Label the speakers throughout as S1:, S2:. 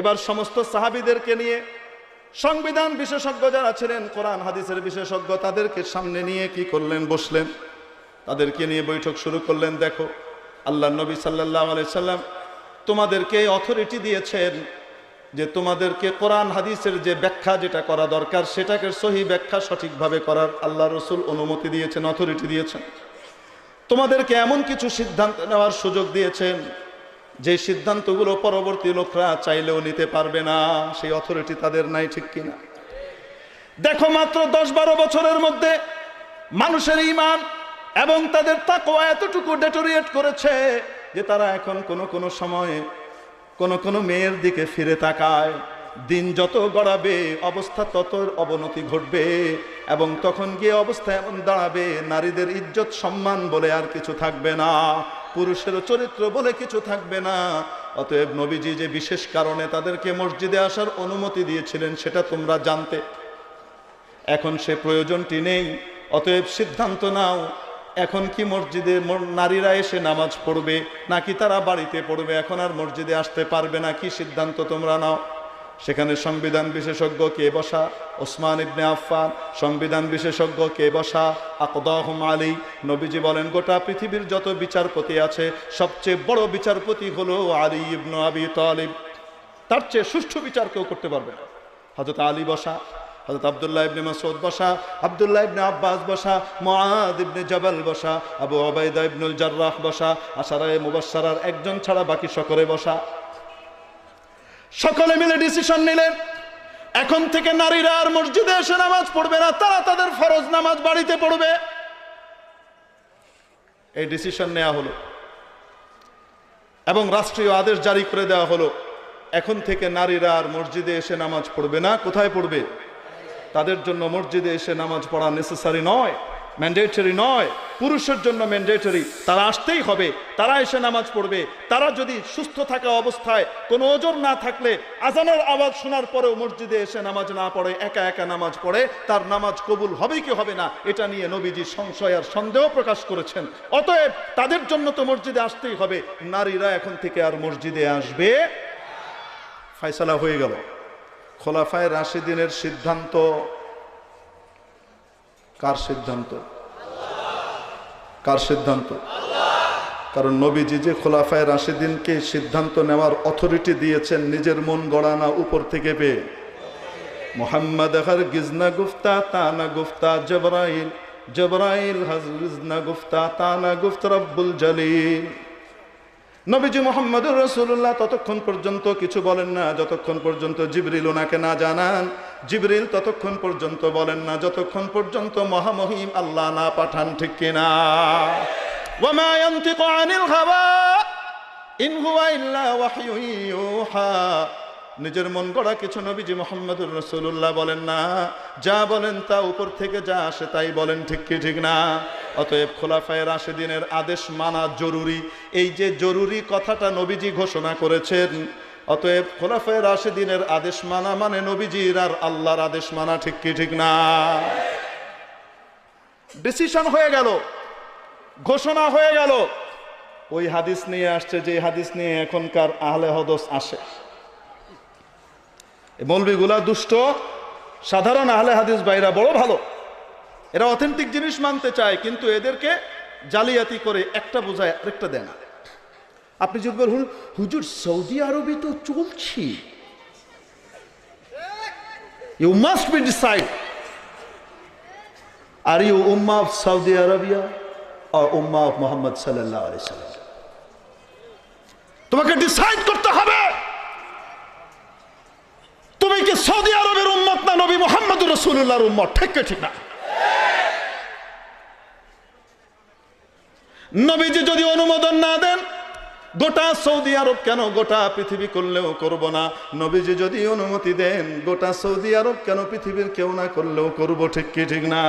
S1: এবার সমস্ত সাহাবিদেরকে নিয়ে সংবিধান বিশেষজ্ঞ যারা ছিলেন, কোরআন, হাদিসের বিশেষজ্ঞ, তাদেরকে সামনে নিয়ে কি করলেন, বসলেন। তাদেরকে নিয়ে বৈঠক শুরু করলেন, দেখো আল্লাহ নবী সাল্লাহ সাল্লাম তোমাদেরকে অথরিটি দিয়েছেন যে তোমাদেরকে কোরআন, হাদিসের যে ব্যাখ্যা যেটা করা দরকার, সেটাকে সহি ব্যাখ্যা সঠিকভাবে করার আল্লাহ রসুল অনুমতি দিয়েছেন অথরিটি দিয়েছেন। তোমাদেরকে এমন কিছু সিদ্ধান্ত নেওয়ার সুযোগ দিয়েছেন যে সিদ্ধান্তগুলো পরবর্তী লোকরা চাইলেও নিতে পারবে না, সেই অথরিটি তাদের নাই, ঠিক কিনা? দেখো মাত্র দশ বারো বছরের মধ্যে মানুষের ইমান এবং তাদের তাকওয়া এতটুকু ডেটোরিয়েট করেছে যে তারা এখন কোনো কোনো সময়ে কোনো কোনো মেয়ের দিকে ফিরে তাকায়। দিন যত গড়াবে, অবস্থা তত অবনতি ঘটবে এবং তখন গিয়ে অবস্থা এমন দাঁড়াবে, নারীদের ইজ্জত, সম্মান বলে আর কিছু থাকবে না। পুরুষের চরিত্র বলে কিছু থাকবে না। অতএব নবীজি যে বিশেষ কারণে তাদেরকে মসজিদে আসার অনুমতি দিয়েছিলেন, সেটা তোমরা জানতে। এখন সে প্রয়োজনটি নেই। অতএব সিদ্ধান্ত নাও, এখন কি মসজিদে নারীরা এসে নামাজ পড়বে, নাকি তারা বাড়িতে পড়বে, এখন আর মসজিদে আসতে পারবে না, কি সিদ্ধান্ত তোমরা নাও। সেখানে সংবিধান বিশেষজ্ঞ কে বসা? ওসমান ইবনে আফফান, সংবিধান বিশেষজ্ঞ কে বসা? আকদাহম আলী, নবীজি বলেন, গোটা পৃথিবীর যত বিচারপতি আছে, সবচেয়ে বড় বিচারপতি হলো আলী ইবনু আবি তালিব। তার চেয়ে সুষ্ঠু বিচার কেউ করতে পারবে না। হজরত আলী বসা হজরত আবদুল্লাহ ইবনে মাসউদ বসা, আবদুল্লাহ ইবনে আব্বাস বসা মুআদ ইবনে জাবাল বসা, আবু ওবাইদা ইবনুল জাররাহ বসা, আশারায়ে মুবাশশারার একজন ছাড়া বাকি সকলে বসা। সকলে মিলে ডিসিশন নিলেন। এখন থেকে নারীরা আর মসজিদে এসে নামাজ পড়বে না, তারা তাদের ফরজ নামাজ বাড়িতে পড়বে। এই ডিসিশন নেওয়া হলো। এবং রাষ্ট্রীয় আদেশ জারি করে দেওয়া হলো। এখন থেকে নারীরা আর মসজিদে এসে নামাজ পড়বে না, কোথায় পড়বে? তাদের জন্য মসজিদে এসে নামাজ পড়া নেসেসারি নয়। ম্যান্ডেটরি নয়। পুরুষের জন্য ম্যান্ডেটরি তারা আসতেই হবে। তারা এসে নামাজ পড়বে। তারা যদি সুস্থ থাকা অবস্থায় কোনো ওজন না থাকলে আজানের আওয়াজ শোনার পরেও মসজিদে এসে নামাজ না পড়ে, একা একা নামাজ পড়ে, তার নামাজ কবুল হবে কি হবে না, এটা নিয়ে নবীজি সংশয় আর সন্দেহ প্রকাশ করেছেন। অতএব তাদের জন্য তো মসজিদে আসতেই হবে। নারীরা এখন থেকে আর মসজিদে আসবে ফায়সালা হয়ে গেল। খোলাফায় রাশিদিনের সিদ্ধান্ত কার সিদ্ধান্ত? কার সিদ্ধান্ত? কারণ নবীজি যে খোলাফায় রাশিদিনকে সিদ্ধান্ত নেওয়ার অথরিটি দিয়েছেন, নিজের মন গড়ানা উপর থেকে পেয়ে। মোহাম্মদ হর গিজনা গুফতা, তানা গুফতা, জবরাইল জবরাইল হজনা গুফতা, তানা গুফত রব্বুল জলিল। নবীজি মোহাম্মদুর রসুল্লাহ ততক্ষণ পর্যন্ত কিছু বলেন না, যতক্ষণ পর্যন্ত জিবরিল ওনাকে না জানান জিবরিল ততক্ষণ পর্যন্ত বলেন না, যতক্ষণ পর্যন্ত মহামহিম আল্লাহ না পাঠান, ঠিক কিনা? নিজের মন গড়া কিছু নবীজি মোহাম্মদুর রসুল্লাহ বলেন না, যা বলেন তা উপর থেকে যা আসে তাই বলেন, ঠিক কি, ঠিক না? অতএব খোলাফায় রাশেদিনের আদেশ মানা জরুরি। এই যে জরুরি কথাটা নবীজি ঘোষণা করেছেন অতএব খোলাফায় রাশেদিনের আদেশ মানা মানে নবীজির আর আল্লাহর আদেশ মানা ঠিক কি ঠিক না? ডিসিশন হয়ে গেল। ঘোষণা হয়ে গেল। ওই হাদিস নিয়ে আসছে যে হাদিস নিয়ে এখনকার আহলে হদস আসে। মৌলবিগুলা দুষ্ট, সাধারণ আহলে হাদিস ভাইরা বড় ভালো। এরা অথেন্টিক জিনিস মানতে চায়, কিন্তু এদেরকে জালিয়াতি করে একটা বোঝায় আরেকটা দেয় না। আপনি যদি বলুন, হুজুর, সৌদি আরবে তো চলছি। You must be decide are you Umma of Saudi Arabia আর উম্মা অফ মোহাম্মদ সাল্লাহ তোমাকে ডিসাইড করতে হবে। তুমি কি সৌদি আরবের উম্মত না নবী মোহাম্মদ রসুল্লাহর উম্মত? ঠিক ঠিক না? নবীজি যদি অনুমোদন না দেন গোটা সৌদি আরব কেন গোটা পৃথিবী করলেও করব না? নবীজি যদি অনুমতি দেন, গোটা সৌদি আরব কেন পৃথিবীর কেউ না করলেও করব ঠিক কি, ঠিক না?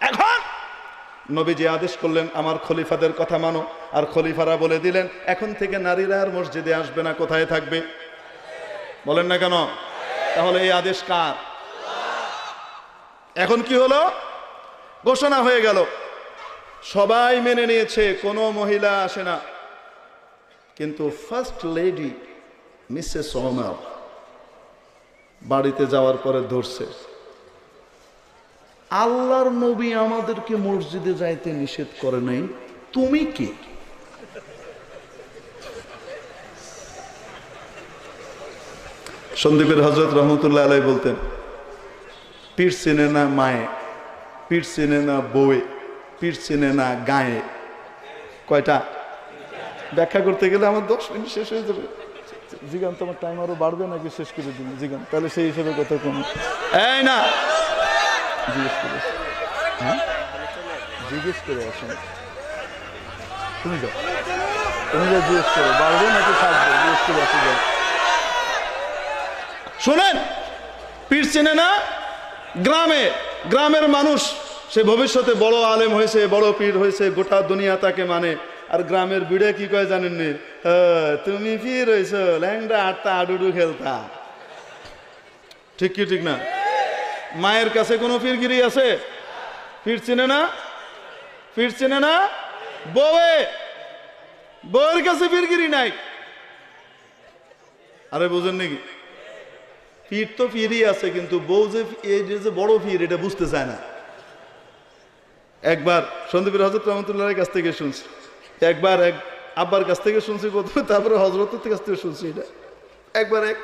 S1: এখন নবীজি আদেশ করলেন, আমার খলিফাদের কথা মানো। আর খলিফারা বলে দিলেন, এখন থেকে নারীরা আর মসজিদে আসবে না, কোথায় থাকবে? বলেন না কেন? তাহলে এই আদেশ কার? এখন কি হলো? ঘোষণা হয়ে গেল। সবাই মেনে নিয়েছে, কোনো মহিলা আসে না। কিন্তু ফার্স্ট লেডি মিসেস ওমার বাড়িতে যাওয়ার পরে ধরছে। আল্লাহর নবী আমাদেরকে মসজিদে যাইতে নিষেধ করে নাই। তুমি কে? সন্দীপের হজরত রহমতুল্লাহ আলাই বলতেন, পীর চিনে না মায়ে, পীর চিনে না বউয়ে। পীর চেনে না গায়ে। কয়টা? ব্যাখ্যা করতে গেলে আমার দশ মিনিট শেষ হয়ে যাবে। জিগান, তোমার টাইম আরও বাড়বে নাকি শেষ করে দিন জিগান, তাহলে সেই হিসেবে কথা কম। এই না! জিজ্ঞেস করে হ্যাঁ? জিজ্ঞেস করে আসুন তুমি যাও। তুমি যা জিজ্ঞেস করো। বাড়বে নাকি থাকবে? জিজ্ঞেস করে আসুন যাও। শোনেন পীর চেনে না, গ্রামে, গ্রামের মানুষ সে ভবিষ্যতে বড় আলেম হয়েছে বড় পীর হয়েছে গোটা দুনিয়া তাকে মানে। আর গ্রামের বিড়ে কি কয় জানেননি? "হ্যাঁ, তুমি পীর হয়েছ ল্যাংডা আটটা আডুডু খেলতা। ঠিক কি ঠিক না? মায়ের কাছে কোনো পীরগিরি আছে? পীর চেনে না? পীর চেনে না? বউয়ে বউয়ের কাছে পীরগিরি নাই। আরে বুঝেন নাকি পীর তো পীরই আছে কিন্তু বউ যে এই যে বড় পীর এটা বুঝতে চায় না। একবার সন্দীপের হজরত রহমতুল্লাহের কাছ থেকে শুনছি। একবার এক আব্বার কাছ থেকে শুনছি প্রথমে তারপরে হজরতের কাছ থেকে শুনছি এটা। একবার এক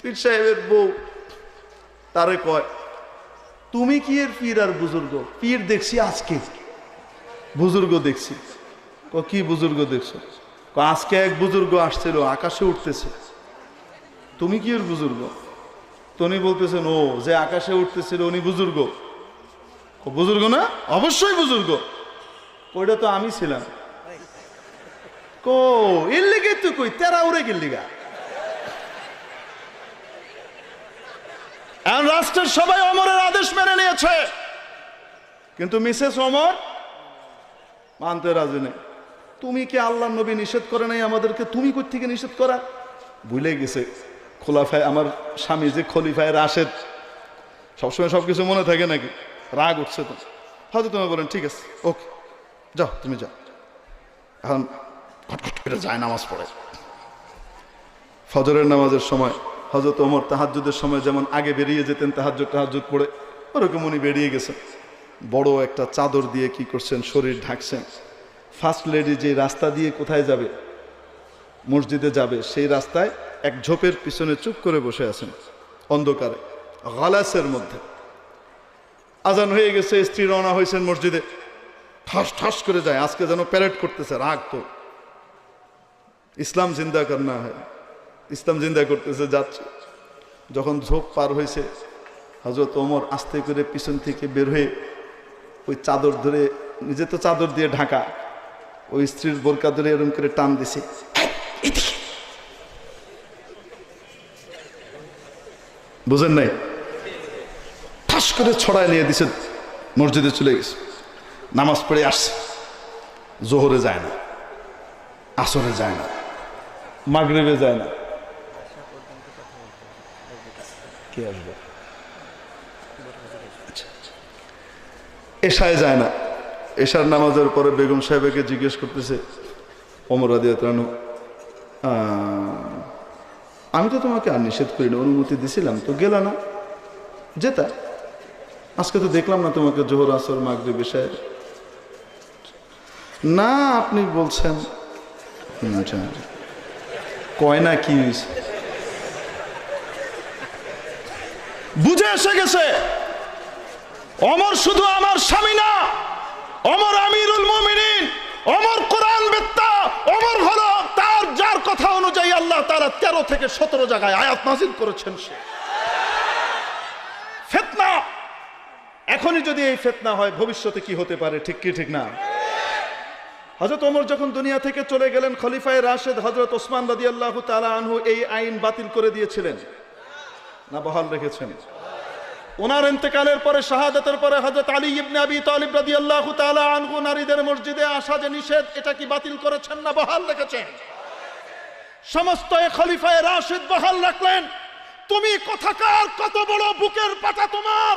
S1: পীর সাহেবের বউ তারে কয়, তুমি কি এর পীর আর বুজুর্গ? পীর দেখছি আজকে। বুজুর্গ দেখছি। ক, কি বুজুর্গ দেখছ? আজকে এক বুজুর্গ আসছিল, আকাশে উঠতেছে। তুমি কি ওর বুজুর্গ? তনি বলতেছেন, ও যে আকাশে উঠতেছিল উনি বুজুর্গ। বুজুর্গ না? অবশ্যই বুজুর্গ। ওইটা তো আমি ছিলাম। কো এর তুই কই? তেরা উড়ে গেল এখন রাষ্ট্রের সবাই অমরের আদেশ মেনে নিয়েছে। কিন্তু মিসেস অমর, মানতে রাজি নেই। তুমি কি আল্লাহ নবী নিষেধ করে নাই আমাদেরকে? তুমি থেকে নিষেধ করা? ভুলে গেছে। খোলাফায় আমার স্বামী যে খলিফায় রাশেদ। সবসময় সব কিছু মনে থাকে নাকি? রাগ উঠছে তো। হয়তো তুমি বলেন, ঠিক আছে ওকে যাও, তুমি যাও। এখন খটখট করে যায় নামাজ পড়ে। ফজরের নামাজের সময় হজরত ওমর তাহাজ্জুদের সময় যেমন আগে বেরিয়ে যেতেন, তাহাজ্জুদ তাহাজ্জুদ পড়ে ওরকম উনি বেরিয়ে গেছেন। বড় একটা চাদর দিয়ে কি করছেন, শরীর ঢাকছেন। ফার্স্ট লেডি যে রাস্তা দিয়ে কোথায় যাবে, মসজিদে যাবে, সেই রাস্তায় এক ঝোপের পিছনে চুপ করে বসে আছেন, অন্ধকারে, গালাসের মধ্যে। আজান হয়ে গেছে, স্ত্রী রওনা হয়েছেন মসজিদে। ঠাস ঠাস করে যায়, আজকে যেন প্যারেড করতেছে, রাগ তো। ইসলাম জিন্দা করনা হয়। ইসলাম জিন্দা করতেছে, যাচ্ছে। যখন ঝোপ পার হয়েছে হজরত ওমর আস্তে করে পিছন থেকে বের হয়ে ওই চাদর ধরে, নিজে তো চাদর দিয়ে ঢাকা, ওই স্ত্রীর বোরকা ধরে এরম করে টান দিছে। বুঝেন নাই? ঠাস করে ছড়ায় নিয়ে দিছে মসজিদে চলে গেছে। নামাজ পড়ে আসছে। জোহরে যায় না আসরে যায় না মাগরিবে যায় না। কে আসবে? আচ্ছা, আচ্ছা। এশায় যায় না। এশার নামাজের পরে বেগম সাহেবকে জিজ্ঞেস করতেছে অমরাদিয়াতানু আমি তো তোমাকে আর নিষেধ করি না অনুমতি দিছিলাম তো গেল না যেতা। আজকে তো দেখলাম না তোমাকে জোহর আসর মাগরি বিষয়ে না আপনি বলছেন। হুম, কয় না কি হয়েছে? বুঝে এসে গেছে। অমর শুধু আমার স্বামী না অমর আমিরুল মুমিনিন অমর কোরআন বেত্তা অমর হলো তার যার কথা অনুযায়ী আল্লাহ তারা তেরো থেকে সতেরো জায়গায় আয়াত নাজিল করেছেন সে ফেতনা এখনই যদি এই ফেতনা হয়, ভবিষ্যতে কি হতে পারে? ঠিক কি, ঠিক না? হজরত ওমর যখন দুনিয়া থেকে চলে গেলেন, খলিফায় রাশেদ হজরত ওসমান রাদি আল্লাহ তালা আনহু এই আইন বাতিল করে দিয়েছিলেন। না, বহাল রেখেছেন। ওনার ইন্তেকালের পরে, শাহাদাতের পরে হজরত আলী ইবনে আবি তালিব রাদিয়াল্লাহু তাআলা আনহু নারীদের মসজিদে আসা যে নিষেধ, এটা কি বাতিল করেছেন না বহাল রেখেছেন? সমস্ত খলিফায়ে রাশিদ বহাল রাখলেন। তুমি কথাকার কত বড় বুকের পাটা তোমার?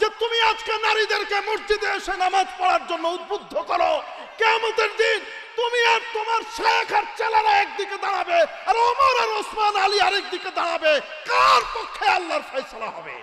S1: যে তুমি আজকে নারীদেরকে মসজিদে এসে নামাজ পড়ার জন্য উদ্বুদ্ধ করো কেমতের দিন তুমি আর তোমার শেখ আর চেলারা একদিকে দাঁড়াবে আর ওমর আর ওসমান আলী আরেকদিকে দাঁড়াবে। কার পক্ষে আল্লাহর ফয়সলা হবে?